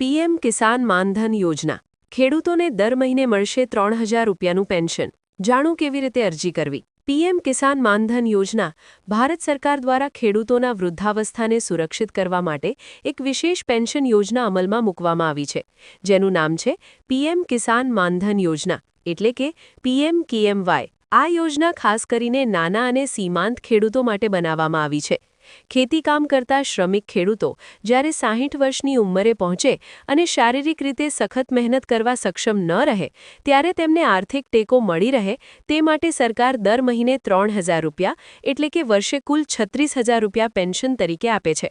PM કિસાન માનધન યોજના. ખેડૂતોને દર મહિને મળશે ત્રણ હજાર રૂપિયાનું પેન્શન. જાણો કેવી રીતે અરજી કરવી? પીએમ કિસાન માનધન યોજના ભારત સરકાર દ્વારા ખેડૂતોના વૃદ્ધાવસ્થાને સુરક્ષિત કરવા માટે એક વિશેષ પેન્શન યોજના અમલમાં મૂકવામાં આવી છે. જેનું નામ છે પીએમ કિસાન માનધન યોજના. એટલે કે પીએમ કેએમવાય આ યોજના ખાસ કરીને નાના અને સીમાંત ખેડૂતો માટે બનાવવામાં આવી છે. ખેતીકામ કરતા શ્રમિક ખેડૂતો જ્યારે સાહીઠ વર્ષની ઉંમરે પહોંચે અને શારીરિક રીતે સખત મહેનત કરવા સક્ષમ ન રહે, ત્યારે તેમને આર્થિક ટેકો મળી રહે, તે માટે સરકાર દર મહિને ત્રણ હજાર રૂપિયા, એટલે કે વર્ષે કુલ છત્રીસ હજાર રૂપિયા પેન્શન તરીકે આપે છે.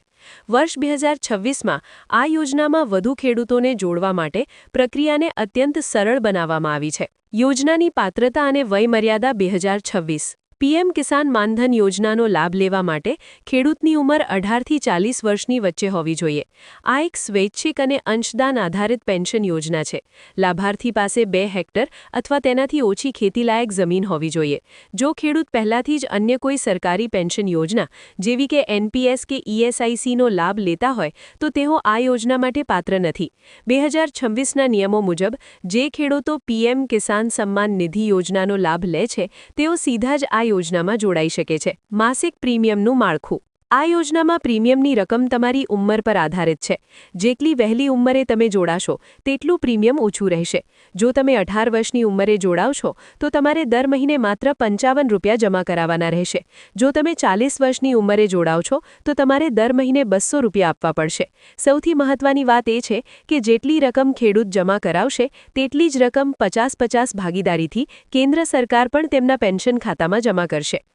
વર્ષ બે હજાર છવ્વીસમાં આ યોજનામાં વધુ ખેડૂતોને જોડવા માટે પ્રક્રિયાને અત્યંત સરળ બનાવવામાં આવી છે. યોજનાની પાત્રતા અને વયમર્યાદા બે હજાર છવ્વીસ. પીએમ કિસાન માનધન યોજનાનો લાભ લેવા માટે ખેડૂતની ઉંમર અઢારથી ચાલીસ વર્ષની વચ્ચે હોવી જોઈએ. આ એક સ્વૈચ્છિક અને અંશદાન આધારિત પેન્શન યોજના છે. લાભાર્થી પાસે બે હેક્ટર અથવા તેનાથી ઓછી ખેતીલાયક જમીન હોવી જોઈએ. જો ખેડૂત પહેલાથી જ અન્ય કોઈ સરકારી પેન્શન યોજના, જેવી કે એનપીએસ કે ઈએસઆઈસીનો લાભ લેતા હોય, તો તેઓ આ યોજના માટે પાત્ર નથી. બે હજાર છવ્વીસના નિયમો મુજબ, જે ખેડૂતો પીએમ કિસાન સન્માન નિધિ યોજનાનો લાભ લે છે, તેઓ સીધા જ આ યોજનામાં જોડાઈ શકે છે. માસિક પ્રીમિયમનું માળખું. આ યોજનામાં પ્રીમિયમની રકમ તમારી ઉંમર પર આધારિત છે. જેટલી વહેલી ઉંમરે તમે જોડાશો, તેટલું પ્રીમિયમ ઓછું રહેશે. જો તમે અઢાર વર્ષની ઉંમરે જોડાવશો, તો તમારે દર મહિને માત્ર પંચાવન રૂપિયા જમા કરાવવાના રહેશે. જો તમે ચાલીસ વર્ષની ઉંમરે જોડાવ છો તો તમારે દર મહિને બસો રૂપિયા આપવા પડશે. સૌથી મહત્વની વાત એ છે કે જેટલી રકમ ખેડૂત જમા કરાવશે, તેટલી જ રકમ પચાસ પચાસ ભાગીદારીથી કેન્દ્ર સરકાર પણ તેમના પેન્શન ખાતામાં જમા કરશે.